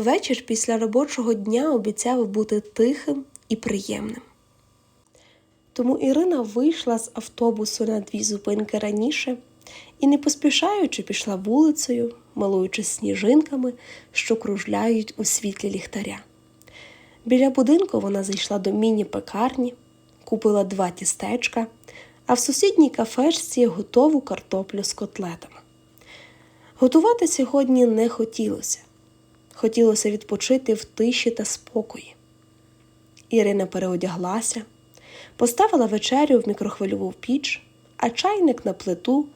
Вечір після робочого дня обіцяв бути тихим і приємним. Тому Ірина вийшла з автобусу на дві зупинки раніше і, не поспішаючи, пішла вулицею, милуючись сніжинками, що кружляють у світлі ліхтаря. Біля будинку вона зайшла до міні-пекарні, купила два тістечка, а в сусідній кафешці готову картоплю з котлетами. Готувати сьогодні не хотілося. Хотілося відпочити в тиші та спокої. Ірина переодяглася, поставила вечерю в мікрохвильову піч, а чайник на плиту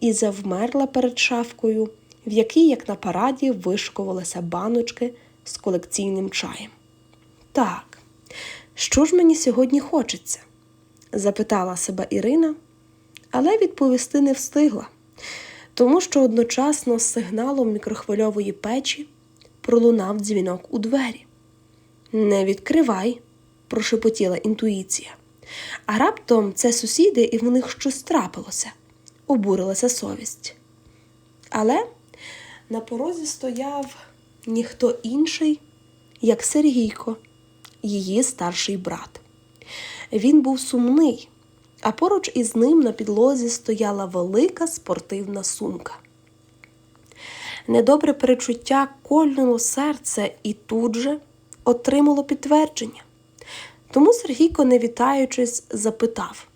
і завмерла перед шафкою, в якій, як на параді, вишкувалися баночки з колекційним чаєм. Так, що ж мені сьогодні хочеться? запитала себе Ірина, але відповісти не встигла, тому що одночасно з сигналом мікрохвильової печі пролунав дзвінок у двері. Не відкривай, прошепотіла інтуїція. А раптом це сусіди, і в них щось трапилося, обурилася совість. Але на порозі стояв ніхто інший, як Сергійко, її старший брат. Він був сумний, а поруч із ним на підлозі стояла велика спортивна сумка. Недобре перечуття кольнуло серце і тут же отримало підтвердження. Тому Сергійко, не вітаючись, запитав: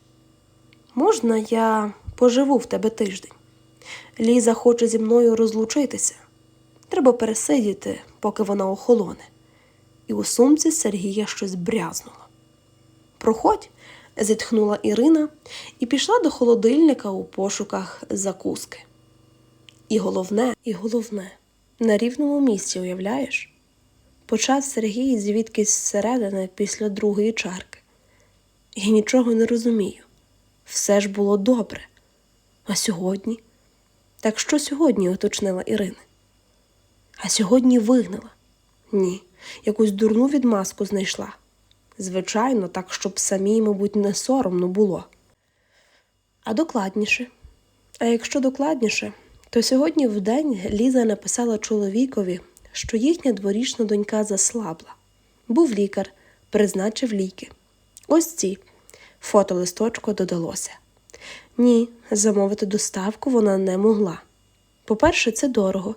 Можна я поживу в тебе тиждень? Ліза хоче зі мною розлучитися. Треба пересидіти, поки вона охолоне. І у сумці Сергія щось брязнуло. Проходь, зітхнула Ірина і пішла до холодильника у пошуках закуски. І головне, і головне, на рівному місці, уявляєш? Почав Сергій звідкись зсередини після другої чарки. Я нічого не розумію. Все ж було добре. А сьогодні? Так що сьогодні? уточнила Ірина. А сьогодні вигнала. Ні, якусь дурну відмазку знайшла. Звичайно, так, щоб самій, мабуть, не соромно було. А докладніше. А якщо докладніше, то сьогодні вдень Ліза написала чоловікові, що їхня дворічна донька заслабла. Був лікар, призначив ліки. Ось ці фото листочку додалося. Ні, замовити доставку вона не могла. По-перше, це дорого,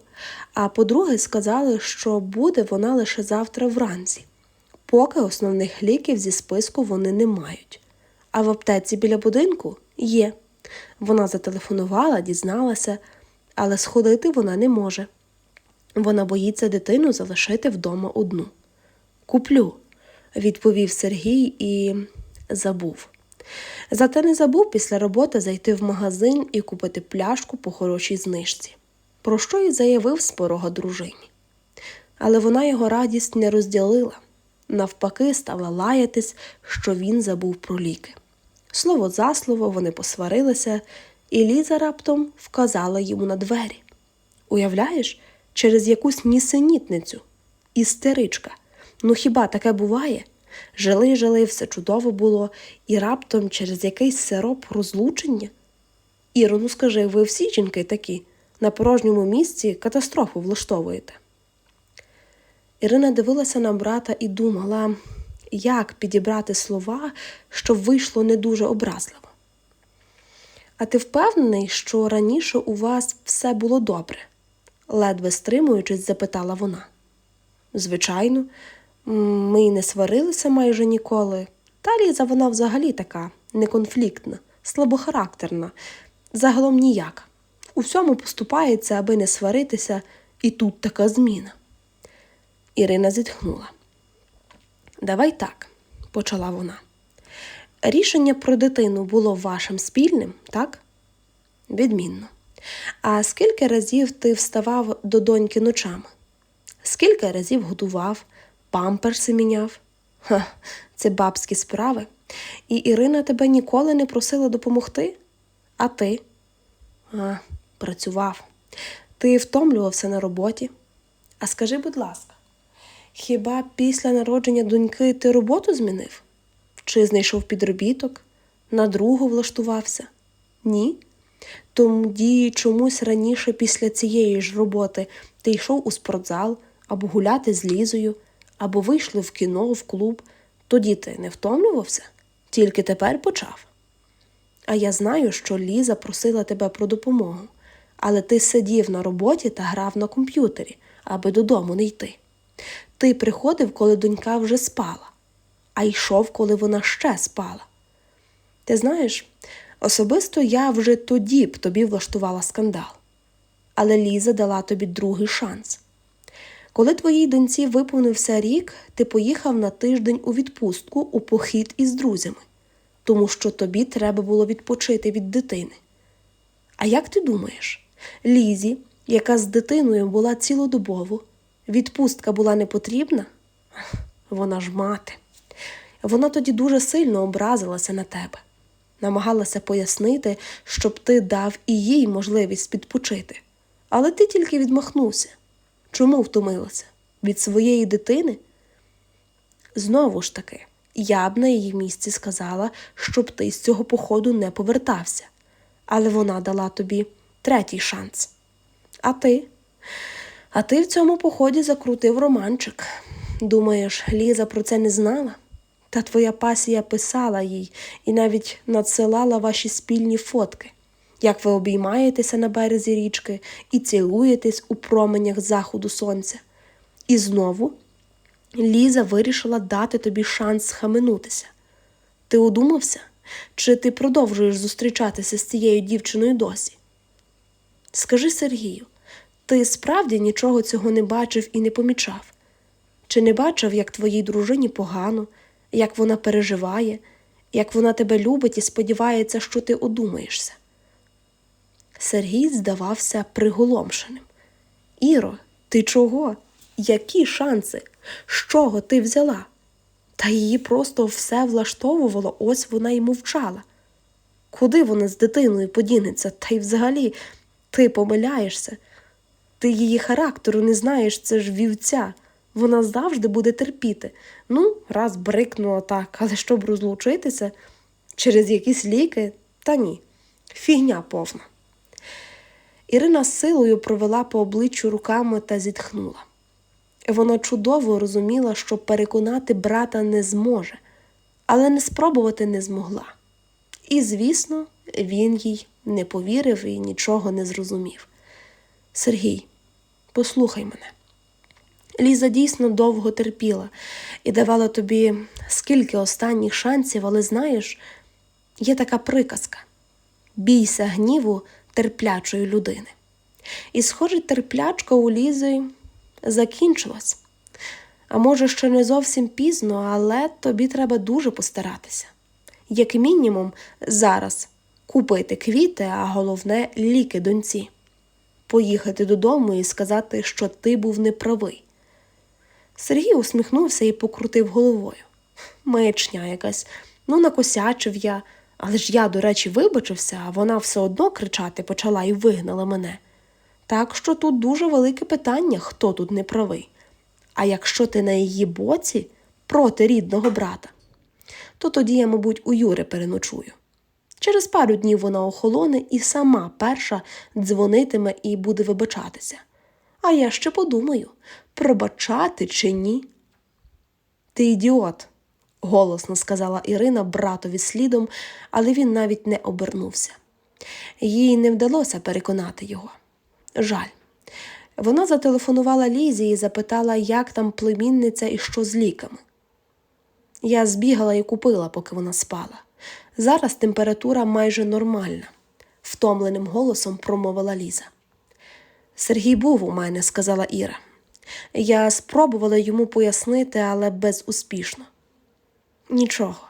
а по-друге, сказали, що буде вона лише завтра вранці, поки основних ліків зі списку вони не мають. А в аптеці біля будинку є. Вона зателефонувала, дізналася, але сходити вона не може. Вона боїться дитину залишити вдома одну. Куплю, відповів Сергій і забув. Зате не забув після роботи зайти в магазин і купити пляшку по хорошій знижці, про що й заявив з порога дружині. Але вона його радість не розділила, навпаки, стала лаятись, що він забув про ліки. Слово за слово вони посварилися, і Ліза раптом вказала йому на двері. Уявляєш, через якусь нісенітницю, істеричка. Ну хіба таке буває? Жили, жили, все чудово було, і раптом через якийсь сироп розлучення. Іро, ну скажи, ви всі жінки такі, на порожньому місці катастрофу влаштовуєте. Ірина дивилася на брата і думала, як підібрати слова, щоб вийшло не дуже образливо. А ти впевнений, що раніше у вас все було добре? ледве стримуючись, запитала вона. Звичайно, ми й не сварилися майже ніколи. Та Ліза вона взагалі така неконфліктна, слабохарактерна, загалом ніяка. У всьому поступається, аби не сваритися, і тут така зміна. Ірина зітхнула. Давай так, почала вона. Рішення про дитину було вашим спільним, так? Відмінно. А скільки разів ти вставав до доньки ночами? Скільки разів годував, памперси міняв? Ха, це бабські справи. І Ірина тебе ніколи не просила допомогти? А ти? А, працював. Ти втомлювався на роботі. А скажи, будь ласка, хіба після народження доньки ти роботу змінив? Чи знайшов підробіток, на другу влаштувався? Ні? Тоді чомусь раніше після цієї ж роботи ти йшов у спортзал або гуляти з Лізою, або вийшли в кіно, в клуб, тоді ти не втомлювався, тільки тепер почав. А я знаю, що Ліза просила тебе про допомогу, але ти сидів на роботі та грав на комп'ютері, аби додому не йти. Ти приходив, коли донька вже спала, а йшов, коли вона ще спала. Ти знаєш, особисто я вже тоді б тобі влаштувала скандал. Але Ліза дала тобі другий шанс. Коли твоїй доньці виповнився рік, ти поїхав на тиждень у відпустку у похід із друзями, тому що тобі треба було відпочити від дитини. А як ти думаєш, Лізі, яка з дитиною була цілодобово, відпустка була не потрібна? Вона ж мати. Вона тоді дуже сильно образилася на тебе, намагалася пояснити, щоб ти дав і їй можливість відпочити. Але ти тільки відмахнувся. Чому втомилася? Від своєї дитини? Знову ж таки, я б на її місці сказала, щоб ти з цього походу не повертався. Але вона дала тобі третій шанс. А ти? А ти в цьому поході закрутив романчик. Думаєш, Ліза про це не знала? Та твоя пасія писала їй і навіть надсилала ваші спільні фотки, як ви обіймаєтеся на березі річки і цілуєтесь у променях заходу сонця. І знову Ліза вирішила дати тобі шанс схаменутися. Ти одумався? Чи ти продовжуєш зустрічатися з цією дівчиною досі? Скажи Сергію, ти справді нічого цього не бачив і не помічав? Чи не бачив, як твоїй дружині погано, як вона переживає, як вона тебе любить і сподівається, що ти одумаєшся? Сергій здавався приголомшеним. Іро, ти чого? Які шанси? З чого ти взяла? Та її просто все влаштовувало, ось вона й мовчала. Куди вона з дитиною подінеться? Та й взагалі ти помиляєшся. Ти її характеру не знаєш, це ж вівця. Вона завжди буде терпіти. Ну, раз брикнула так, але щоб розлучитися через якісь ліки, та ні, фігня повна. Ірина силою провела по обличчю руками та зітхнула. Вона чудово розуміла, що переконати брата не зможе, але не спробувати не змогла. І, звісно, він їй не повірив і нічого не зрозумів. Сергій, послухай мене. Ліза дійсно довго терпіла і давала тобі скільки останніх шансів, але знаєш, є така приказка бійся гніву терплячої людини. І, схоже, терплячка у Лізи закінчилась. А може, ще не зовсім пізно, але тобі треба дуже постаратися. Як мінімум, зараз купити квіти, а головне ліки доньці, поїхати додому і сказати, що ти був неправий. Сергій усміхнувся і покрутив головою. Маячня якась, ну накосячив я, але ж я, до речі, вибачився, а вона все одно кричати почала і вигнала мене. Так що тут дуже велике питання, хто тут не правий. А якщо ти на її боці проти рідного брата, то тоді я, мабуть, у Юри переночую. Через пару днів вона охолоне і сама перша дзвонитиме і буде вибачатися. А я ще подумаю, пробачати чи ні. Ти ідіот, голосно сказала Ірина братові слідом, але він навіть не обернувся. Їй не вдалося переконати його. Жаль. Вона зателефонувала Лізі і запитала, як там племінниця і що з ліками. Я збігала і купила, поки вона спала. Зараз температура майже нормальна, втомленим голосом промовила Ліза. Сергій був у мене, сказала Іра. Я спробувала йому пояснити, але безуспішно. Нічого.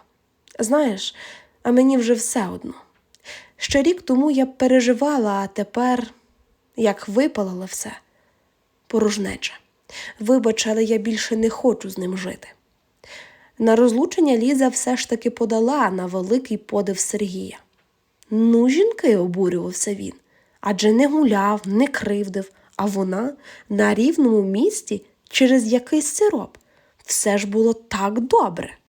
Знаєш, а мені вже все одно. Ще рік тому я переживала, а тепер, як випалило все, порожнеча. Вибач, але я більше не хочу з ним жити. На розлучення Ліза все ж таки подала на великий подив Сергія. Ну, жінки, обурювався він, адже не гуляв, не кривдив, а вона на рівному місці через якийсь сироп. Все ж було так добре.